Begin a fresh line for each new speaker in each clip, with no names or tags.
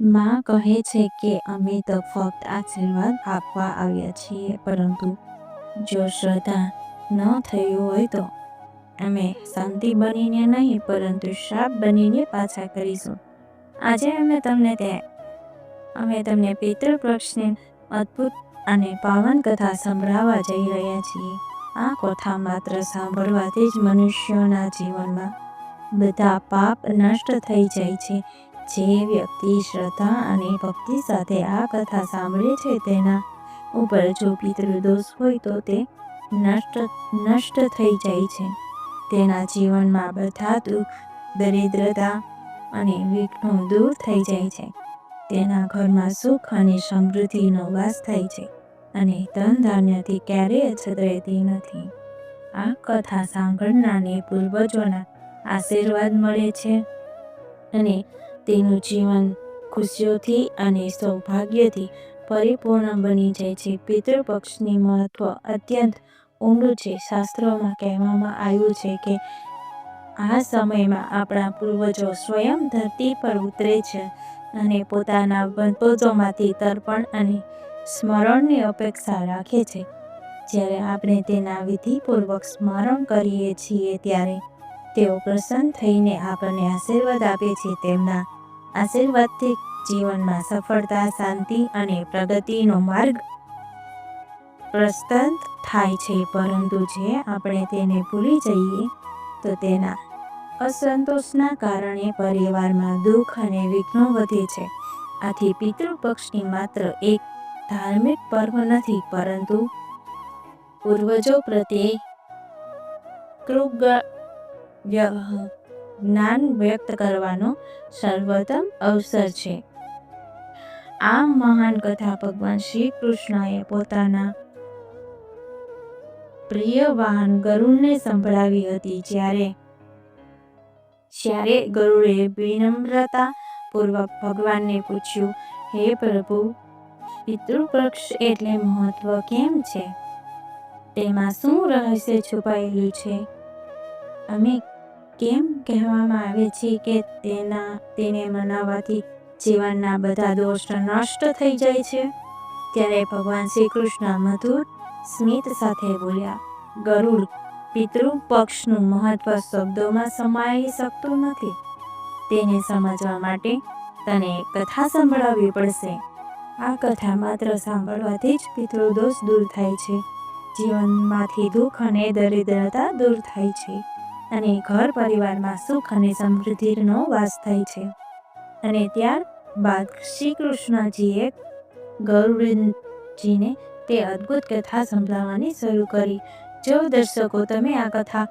માં કહે છે કે અમે તો ફક્ત આશીર્વાદ આપવા આવ્યા છીએ, પરંતુ જો શ્રદ્ધા ન થયું હોય તો અમે શાંતિ બનીને નહીં, પરંતુ શ્રાપ બનીને પાછા કરીશું. આજે અમે તમને તે, અમે તમને પિતૃપક્ષની અદ્ભુત અને પાવન કથા સંભળાવવા જઈ રહ્યા છીએ. આ કથા માત્ર સાંભળવાથી જ મનુષ્યોના જીવનમાં બધા પાપ નષ્ટ થઈ જાય છે. જે વ્યક્તિ શ્રદ્ધા અને ભક્તિ સાથે આ કથા સાંભળે છે તેના ઉપર જો પિતૃદોષ હોય તો તે નષ્ટ નષ્ટ થઈ જાય છે. તેના જીવનમાં બધા દુઃખ, દરિદ્રતા અને વિઘ્નો દૂર થઈ જાય છે. તેના ઘરમાં સુખ અને સમૃદ્ધિનો વાસ થાય છે અને ધન ધાન્યથી ક્યારેય અછત રહેતી નથી. આ કથા સાંભળનારને પૂર્વજોના આશીર્વાદ મળે છે અને તેનું જીવન ખુશીઓથી અને સૌભાગ્યથી પરિપૂર્ણ બની જાય છે. પિતૃપક્ષની મહત્વ અત્યંત ઊંડું છે. શાસ્ત્રોમાં કહેવામાં આવ્યું છે કે, આ સમયમાં આપણા પૂર્વજો સ્વયં ધરતી પર ઉતરે છે અને પોતાના વંતોજોમાંથી તર્પણ અને સ્મરણની અપેક્ષા રાખે છે. જ્યારે આપણે તેના વિધિપૂર્વક સ્મરણ કરીએ છીએ ત્યારે તેઓ પ્રસન્ન થઈને આપણને આશીર્વાદ આપે છે. તેમના આશીર્વાદથી જીવનમાં સફળતા, શાંતિ અને પ્રગતિનો માર્ગ પ્રસ્તુત થાય છે. પરંતુ જે આપણે તેને ભૂલી જઈએ, તો તેના અસંતોષના કારણે પરિવારમાં દુઃખ અને વિઘ્નો વધે છે. આથી પિતૃપક્ષની માત્ર એક ધાર્મિક પર્વ નથી, પરંતુ પૂર્વજો પ્રત્યે કૃગ જ્ઞાન વ્યક્ત કરવાનો સર્વોત્તમ અવસર છે. આ મહાન કથા ભગવાન શ્રી કૃષ્ણએ પોતાના પ્રિય વાહન ગરુડને સંભળાવી હતી જ્યારે જ્યારે ગરુડે વિનમ્રતા પૂર્વક ભગવાનને પૂછ્યું, હે પ્રભુ, પિતૃપક્ષ એટલે મહત્વ કેમ છે? તેમાં શું રહસ્ય છુપાયેલું છે? અમે કેમ કહેવામાં આવે છે કે તેના, તેને મનાવવાથી જીવનના બધા દોષ નષ્ટ થઈ જાય છે? ત્યારે ભગવાન શ્રી કૃષ્ણ મધુર સ્મિત સાથે બોલ્યા, ગરુડ પિતૃ પક્ષનું મહત્વ શબ્દોમાં સમાઈ શકતું નથી. તેને સમજવા માટે તને કથા સંભળાવવી પડશે. આ કથા માત્ર સાંભળવાથી જ પિતૃદોષ દૂર થાય છે. જીવનમાંથી દુઃખ અને દરિદ્રતા દૂર થાય છે. અને ઘર પરિવારમાં સુખ અને સમૃદ્ધિનો વાસ થાય છે. અને ત્યારબાદ શ્રી કૃષ્ણજીએ ગરુડજીને તે અદ્ભુત કથા સંભળાવવાની શરૂ કરી. જો દર્શકો તમે આ કથા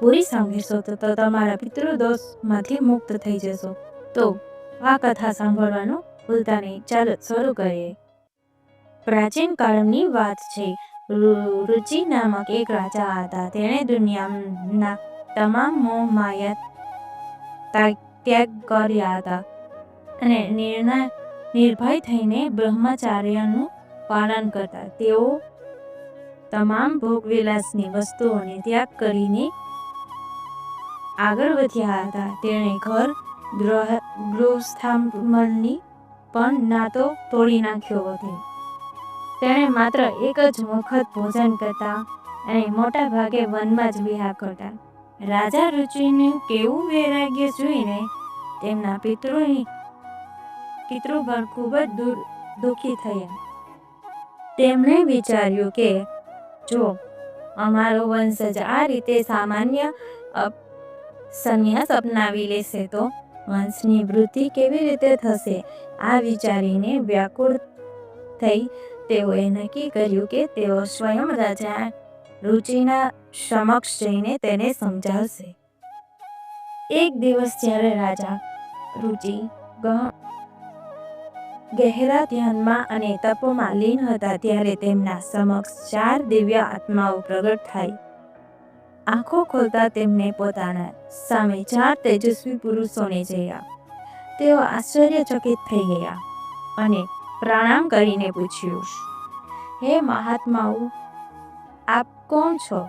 પૂરી સાંભળશો તો તમારા પિતૃદોષમાંથી મુક્ત થઈ જશો. તો આ કથા સાંભળવાનું ભૂલતા નહીં ચાલો શરૂ કરીએ. પ્રાચીન કાળની વાત છે. રુચિ નામક એક રાજા હતા. તેણે દુનિયાના તમામ મોહ માયા ત્યાગ કર્યા હતા અને નિર્ણય, નિર્ભય થઈને બ્રહ્મચાર્યનું પાલન કરતા. તેઓ તમામ ભોગવિલાસની વસ્તુઓને ત્યાગ કરીને આગળ વધ્યા હતા. તેણે ઘર, ગ્રહ ગૃહસ્થામની પણ નાતો તોડી નાખ્યો હતો. તેણે માત્ર એક જ વખત ભોજન કરતા અને મોટા ભાગે વનમાં જ વિહાર કરતા. રાજા રુચિનું કેવું વૈરાગ્ય જોઈને તેમના પિતૃની પિતૃગણ ખૂબ જ દૂર દુઃખી થયા. તેમણે વિચાર્યું કે, જો અમારો વંશજ આ રીતે સામાન્ય સંન્યાસ અપનાવી લેશે તો વંશની વૃદ્ધિ કેવી રીતે થશે? આ વિચારીને વ્યાકુળ થઈ તેઓએ નક્કી કર્યું કે તેઓ સ્વયં રાજા રુચિના સમક્ષ જઈને તેને સમજાવશે. એક દિવસ જ્યારે રાજા રુચિ ગહેરા ધ્યાનમાં અને તપોમાં લીન હતા ત્યારે તેમના સમક્ષ ચાર દિવ્ય આત્માઓ પ્રગટ થઈ આંખો ખોલતા તેમને પોતાના સામે ચાર તેજસ્વી પુરુષોને જોયા. તેઓ આશ્ચર્યચકિત થઈ ગયા અને પ્રણામ કરીને પૂછ્યું, હે મહાત્માઓ આપ કોણ છો?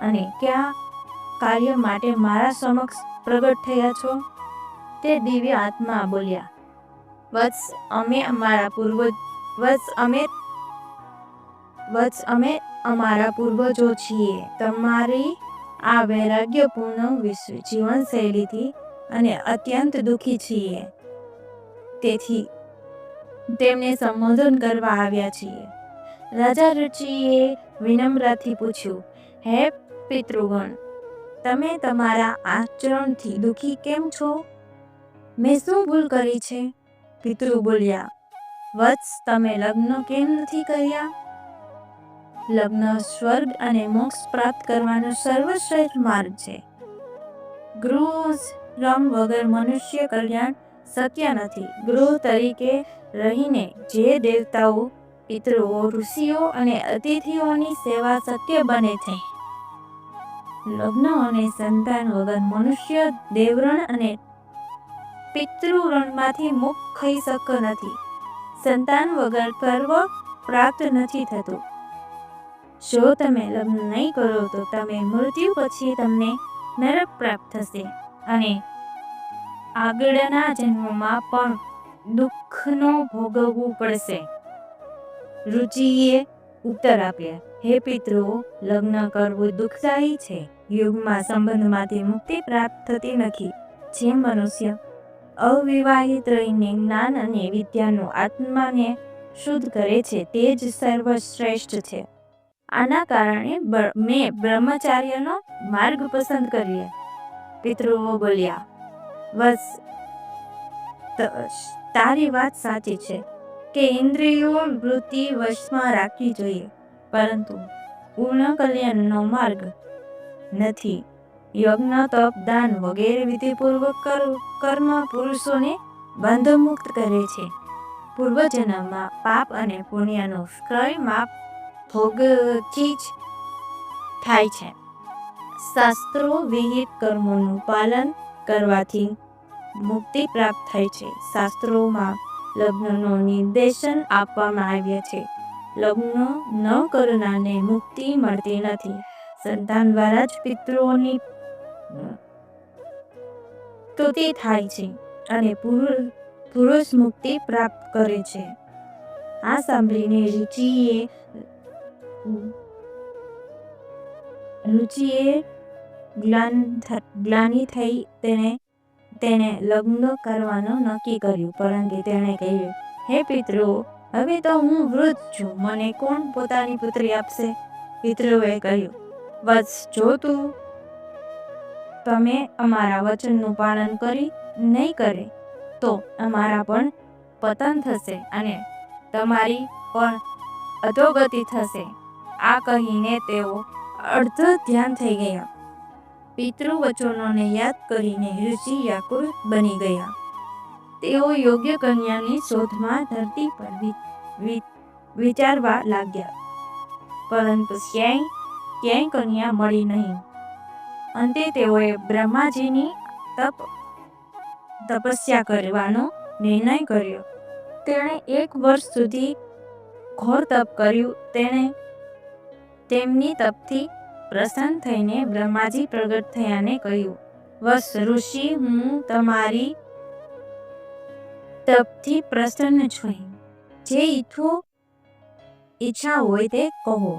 અને કયા કાર્ય માટે મારા સમક્ષ પ્રગટ થયા છો? તે દિવ્ય આત્મા બોલ્યા, વત્સ અમે અમારા પૂર્વજ, વત્સ અમે વત્સ અમે અમારા પૂર્વજો છીએ. તમારી આ વૈરાગ્યપૂર્ણ જીવનશૈલીથી અને અત્યંત દુઃખી છીએ. તેથી તેમને સંબોધન કરવા આવ્યા છીએ. રાજા રુચિએ વિનમ્રથી પૂછ્યું, હે પિતૃગણ, તમે તમારા આચરણથી દુઃખી કેમ છો? મેં શું ભૂલ કરી છે? પિતૃ બોલ્યા, વત્સ તમે લગ્ન કેમ નથી કર્યા? લગ્ન સ્વર્ગ અને મોક્ષ પ્રાપ્ત કરવાનો સર્વશ્રેષ્ઠ માર્ગ છે. ગૃહ રમ વગર મનુષ્ય કલ્યાણ શક્ય નથી. ગૃહ તરીકે રહીને જે દેવતાઓ પિતૃઓ ઋષિઓ અને અતિથિઓની સેવા શક્ય બને છે. લગ્ન અને સંતાન વગર મનુષ્ય દેવરણ અને પિતૃરણમાંથી મુક્ત થઈ શકતો નથી. સંતાન વગર પર્વ પ્રાપ્ત નથી થતું. જો તમે લગ્ન નહીં કરો તો તમે મૃત્યુ પછી તમને નરક પ્રાપ્ત થશે અને આગળના જન્મમાં પણ દુઃખનો ભોગવવું પડશે. રુચિએ ઉત્તર આપ્યા, હે પિતૃઓ, લગ્ન કરવું દુઃખદાયી છે. યુગમાં સંબંધમાંથી મુક્તિ પ્રાપ્ત થતી નથી. જે મનુષ્ય અવિવાહિત રહીને જ્ઞાન અને વિદ્યાનું આત્માને શુદ્ધ કરે છે, તે જ સર્વશ્રેષ્ઠ છે. આના કારણે મેં બ્રહ્મચાર્યનો માર્ગ પસંદ કર્યો. પિતૃઓ બોલ્યા, બસ તારી વાત સાચી છે. કે ઇન્દ્રિયો વૃત્તિ વશમાં રાખવી જોઈએ. પરંતુ પૂર્ણ કલ્યાણનો માર્ગ નથી. યજ્ઞ, તપ, દાન વગેરે વિધિપૂર્વક કર્મ પુરુષોને બંધમુક્ત કરે છે. પૂર્વજન્મમાં પાપ અને પુણ્યનો ક્ષય માપ ભોગથી જ થાય છે. શાસ્ત્રો વિહિત કર્મોનું પાલન કરવાથી મુક્તિ પ્રાપ્ત થાય છે. શાસ્ત્રોમાં લગ્નનો નિર્દેશન આપવામાં આવ્યા છે. લગ્ન ન કરનારને મુક્તિ મળતી નથી. સંતાન દ્વારા જ પિતૃઓની સ્તુતિ થાય છે અને પુરુ- પુરુષ મુક્તિ પ્રાપ્ત કરે છે. આ સાંભળીને રુચિએ રુચિએ ગ્લાન ગ્લાની થઈ તેને તેને લગ્ન કરવાનું નક્કી કર્યું, પરંતુ તેણે કહ્યું, હે પિતૃઓ હવે તો હું વૃદ્ધ છું, મને કોણ પોતાની પુત્રી આપશે? પિતૃઓએ કહ્યું વત્સ જો તું, તમે અમારા વચનનું પાલન કરી નહીં કરે, તો અમારા પણ પતન થશે અને તમારી પણ અધોગતિ થશે. આ કહીને તેઓ અર્ધ ધ્યાન થઈ ગયા. પિતૃવચનોને યાદ કરીને ઋષિ યાકુર બની ગયા. તેઓ યોગ્ય કન્યાની શોધમાં ધરતી પર વિચારવા લાગ્યા. પરંતુ ક્યાંય ક્યાંય કન્યા મળી નહીં. અંતે તેઓએ બ્રહ્માજીની તપ, તપસ્યા કરવાનો નિર્ણય કર્યો. તેણે એક વર્ષ સુધી ઘોર તપ કર્યું. તેણે તેમની તપથી પ્રસન્ન થઈને બ્રહ્માજી પ્રગટ થયાને કહ્યું, વસ ઋષિ, હું તમારી તપથી પ્રસન્ન છું. જે ઈચ્છો ઈચ્છા હોય તે કહો.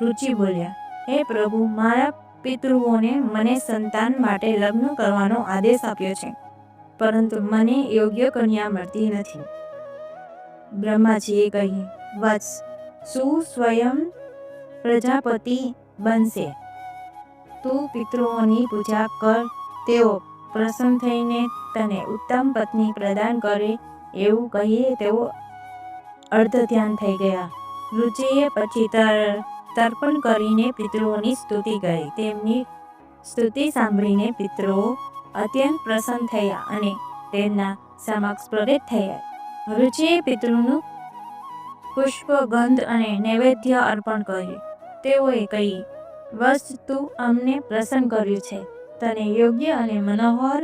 રુચિ બોલ્યા, હે પ્રભુ, મારા પિતૃઓને મને સંતાન માટે લગ્ન કરવાનો આદેશ આપ્યો છે, પરંતુ મને યોગ્ય કન્યા મળતી નથી. બ્રહ્માજીએ કહ્યું, વત્સ, શું સ્વયં પ્રજાપતિ બનશે. તું પિતૃઓની પૂજા કર, તેઓ પ્રસન્ન થઈને તને ઉત્તમ પત્ની પ્રદાન કરે, એવું કહીએ તેઓ અર્ધ ધ્યાન થઈ ગયા. રુચિએ પછી તર્પણ કરીને પિતૃઓની સ્તુતિ કરી. તેમની સ્તુતિ સાંભળીને પિતૃઓ અત્યંત પ્રસન્ન થયા અને તેમના સમક્ષ પ્રગટ થયા. રુચિએ પિતૃનું પુષ્પ ગંધ અને નૈવેદ્ય અર્પણ કર્યું. તેઓએ કહી, વસ, તું અમને પ્રસન્ન કર્યું છે. તને યોગ્ય અને મનોહર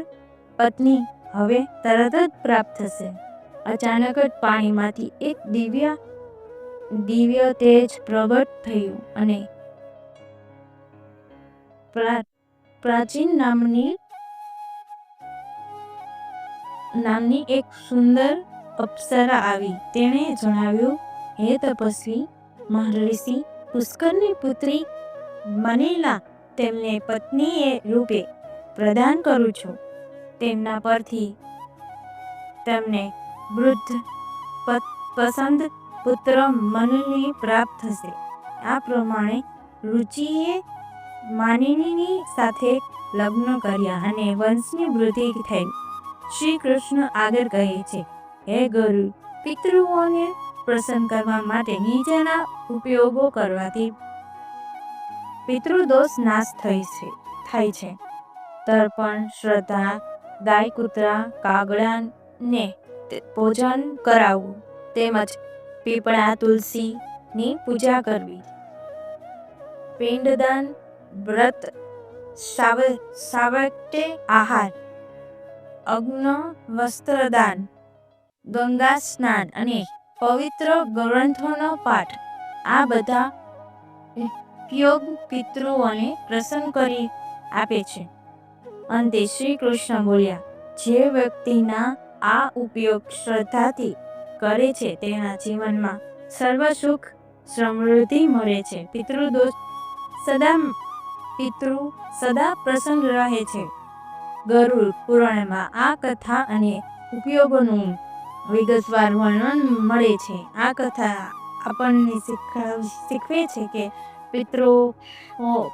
પત્ની હવે તરત જ પ્રાપ્ત થશે. અચાનક જ પાણીમાંથી એક દિવ્ય દિવ્ય તેજ પ્રગટ થયું અને પ્રાચીન નામની નામની એક સુંદર અપ્સરા આવી. તેણે જણાવ્યું, હે તપસ્વી, મહર્ષિ પુષ્કરની પુત્રી મનીલા તેમને પત્નીએ રૂપે પ્રદાન કરું છું. તેમના પરથી તેમને વૃદ્ધ પસંદ પુત્ર મનની પ્રાપ્ત થશે. આ પ્રમાણે રુચિએ માનિનીની સાથે લગ્ન કર્યા અને વંશની વૃદ્ધિ થઈ. શ્રી કૃષ્ણ આગળ કહે છે, હે ગુરુ, પિતૃઓને પ્રસન્ન કરવા માટે નીચેના ઉપયોગો કરવાથી પિતૃદોષ નાશ થઈ છે, થાય છે. તર્પણ, શ્રદ્ધા ગાય કૂતરા કાગડાને ભોજન કરાવવું, તેમજ પીપળા, તુલસીની પૂજા કરવી. પિંડદાન, વ્રત, સાવ સાવટે આહાર, અગ્ન, વસ્ત્રદાન, ગંગા સ્નાન અને પવિત્ર ગ્રંથોનો પાઠ. આ બધા ઉપયોગ પિતૃઓને પ્રસન્ન કરી આપે છે. અંતે શ્રી કૃષ્ણ બોલ્યા, જે વ્યક્તિના આ ઉપયોગ શ્રદ્ધાથી કરે છે, તેના જીવનમાં સર્વ સુખ સમૃદ્ધિ મળે છે. પિતૃદોષ સદા પિતૃ સદા પ્રસન્ન રહે છે. ગરુડ પુરાણમાં આ કથા અને ઉપયોગોનું વિગતવાર વર્ણન મળે છે. આ કથા આપણને શીખવ છે કે પિતૃ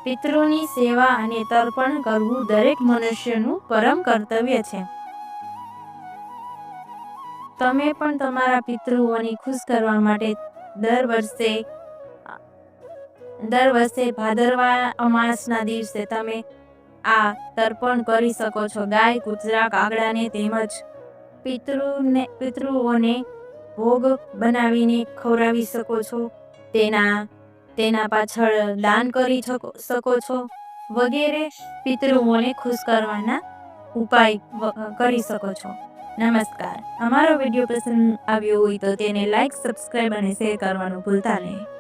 પિતૃની સેવા અને તર્પણ કરવું દરેક મનુષ્યનું પરમ કર્તવ્ય છે. તમે પણ તમારા પિતૃઓને ખુશ કરવા માટે દર વર્ષે દર વર્ષે ભાદરવા અમાસના દિવસે તમે આ તર્પણ કરી શકો છો. ગાય, કૂતરા, કાગડાને તેમજ પિતૃને પિતૃઓને ભોગ બનાવીને ખવડાવી શકો છો. તેના તેના પાછળ દાન કરી શકો છો. વગેરે પિતૃઓને ખુશ કરવાના ઉપાય કરી શકો છો. નમસ્કાર. અમારો વીડિયો પસંદ આવ્યો હોય તો તેને લાઈક સબસ્ક્રાઈબ અને શેર કરવાનું ભૂલતા નહીં.